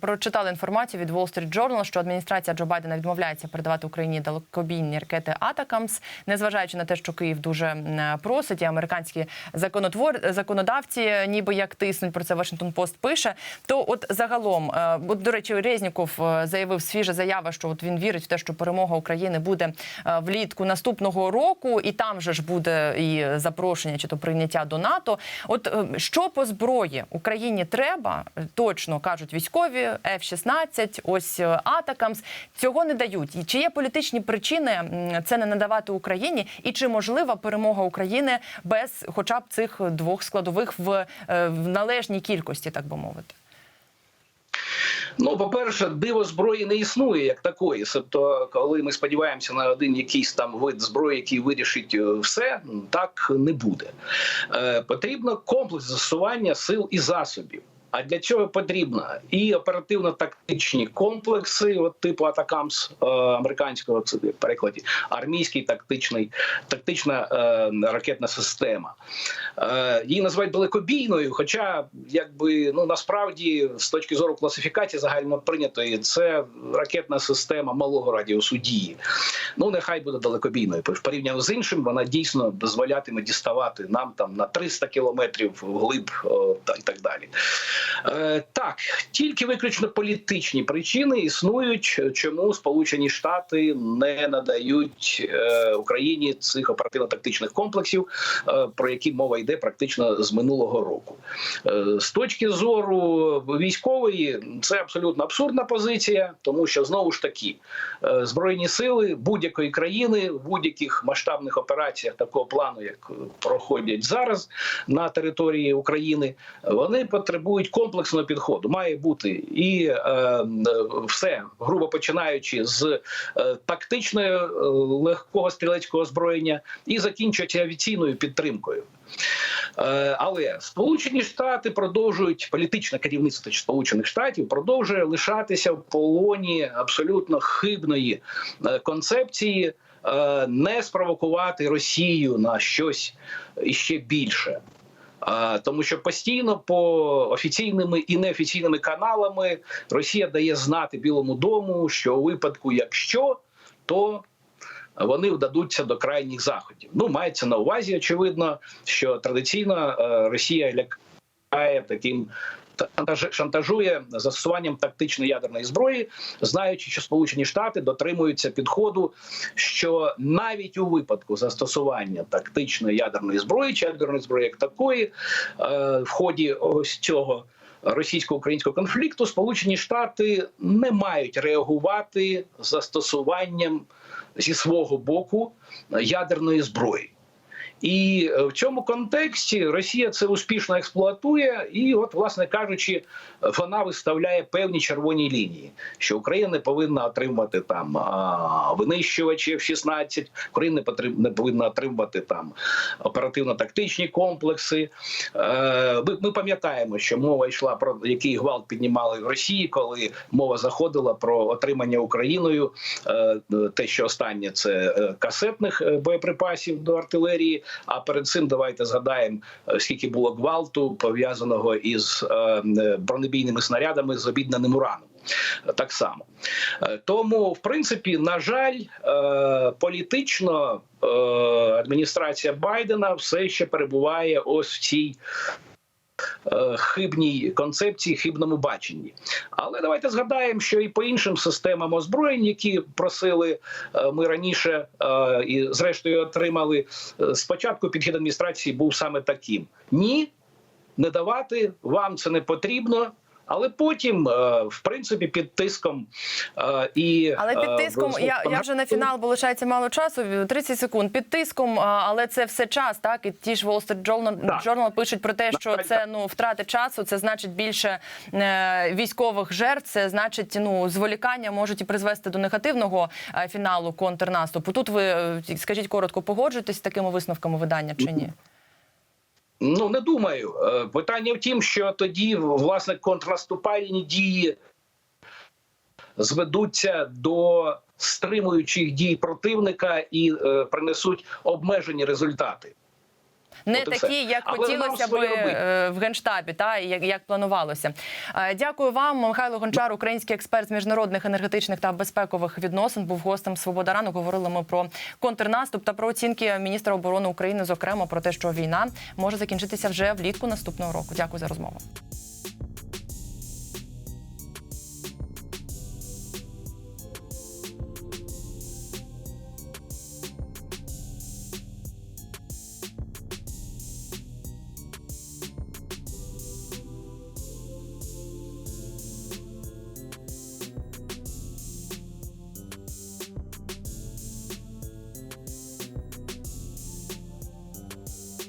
Прочитали інформацію від Wall Street Journal, що адміністрація Джо Байдена відмовляється передавати Україні далекобійні ракети Атакамс, незважаючи на те, що Київ дуже просить, і американські законотвор законодавці, ніби як тиснуть про це Вашингтон Пост пише. То, от загалом, е, от, до речі, Резніков е, заявив свіжа заява, що от він вірить в те, що перемога України буде е, влітку наступного року, і там же ж буде і запрошення чи то прийняття до НАТО. От е, що по зброї Україні треба, точно кажуть військові. F-16, ось е, Атакамс цього не дають. І чи є політичні причини це не надавати Україні, і чи можлива перемога України без, хоча б цих двох складових в, е, в належній кількості, так би мовити? Ну, по-перше, диво зброї не існує як такої. Тобто, коли ми сподіваємося на один якийсь там вид зброї, який вирішить е, все, так не буде. Е, потрібно комплекс застосування сил і засобів. А для цього потрібно і оперативно-тактичні комплекси, от типу Атакамс е, американського це перекладі, армійський тактичний, тактична е, ракетна система. Е, її називають далекобійною, хоча якби ну насправді з точки зору класифікації загально прийнятої, це ракетна система малого радіусу дії. Ну нехай буде далекобійною. В порівнянні з іншим вона дійсно дозволятиме діставати нам там на 300 кілометрів вглиб о, та і так далі. Е, так, тільки виключно політичні причини існують, чому Сполучені Штати не надають е, Україні цих оперативно-тактичних комплексів, е, про які мова йде практично з минулого року. З точки зору військової, це абсолютно абсурдна позиція, тому що знову ж таки збройні сили будь-якої країни в будь-яких масштабних операціях такого плану, як проходять зараз на території України, вони потребують комплексного підходу. Має бути і е, все, грубо починаючи з е, тактичної е, легкого стрілецького озброєння і закінчуючи авіаційною підтримкою. Е, Але Сполучені Штати продовжують політичне керівництво Сполучених Штатів продовжує лишатися в полоні абсолютно хибної е, концепції не спровокувати Росію на щось іще більше. Тому що постійно по офіційними і неофіційними каналами Росія дає знати Білому дому, що у випадку, якщо то вони вдадуться до крайніх заходів. Ну мається на увазі, очевидно, що традиційно е, Росія лякає таким. Шантаж- Шантажує застосуванням тактичної ядерної зброї, знаючи, що Сполучені Штати дотримуються підходу, що навіть у випадку застосування тактичної ядерної зброї чи ядерної зброї як такої, е, в ході ось цього російсько-українського конфлікту, Сполучені Штати не мають реагувати застосуванням зі свого боку ядерної зброї. І е, в цьому контексті Росія це успішно експлуатує, і, от, власне кажучи, вона виставляє певні червоні лінії, що Україна не повинна отримати там винищувачі F-16, Україна не не повинна отримувати там оперативно-тактичні комплекси. Е, Ми, ми пам'ятаємо, що мова йшла про який гвалт піднімали в Росії, коли мова заходила про отримання Україною е, те, що останнє це касетних боєприпасів до артилерії. А перед цим давайте згадаємо, е, скільки було гвалту пов'язаного із е, е, бронебійними снарядами з обіднаним ураном. Так само тому, в принципі, на жаль, політично адміністрація Байдена все ще перебуває ось в цій хибній концепції, хибному баченні. Але давайте згадаємо, що і по іншим системам озброєнь, які просили е, ми раніше е, і зрештою отримали. е, Спочатку підхід адміністрації був саме таким: ні, не давати вам це не потрібно. Але потім, е, в принципі, під тиском е, і Але під е, тиском я, я вже на фінал, бо лишається мало часу. 30 секунд. Під тиском, але це все час. Так і ті ж Wall Street Journal. Journal пишуть про те, що це ну втрати часу. Це значить більше військових жертв. Це значить, ну зволікання можуть і призвести до негативного фіналу контрнаступу. Тут ви скажіть коротко, погоджуєтесь з такими висновками видання чи ні? Ну не думаю. Е, Питання в тім, що тоді власне контрнаступальні дії зведуться до стримуючих дій противника і е, принесуть обмежені результати. Не От такі, як Але хотілося б е, в генштабі, та як, як планувалося. Е, Дякую вам, Михайло Гончар, український експерт з міжнародних енергетичних та безпекових відносин. Був гостем Свобода ранок. Говорили ми про контрнаступ та про оцінки міністра оборони України, зокрема про те, що війна може закінчитися вже влітку наступного року. Дякую за розмову.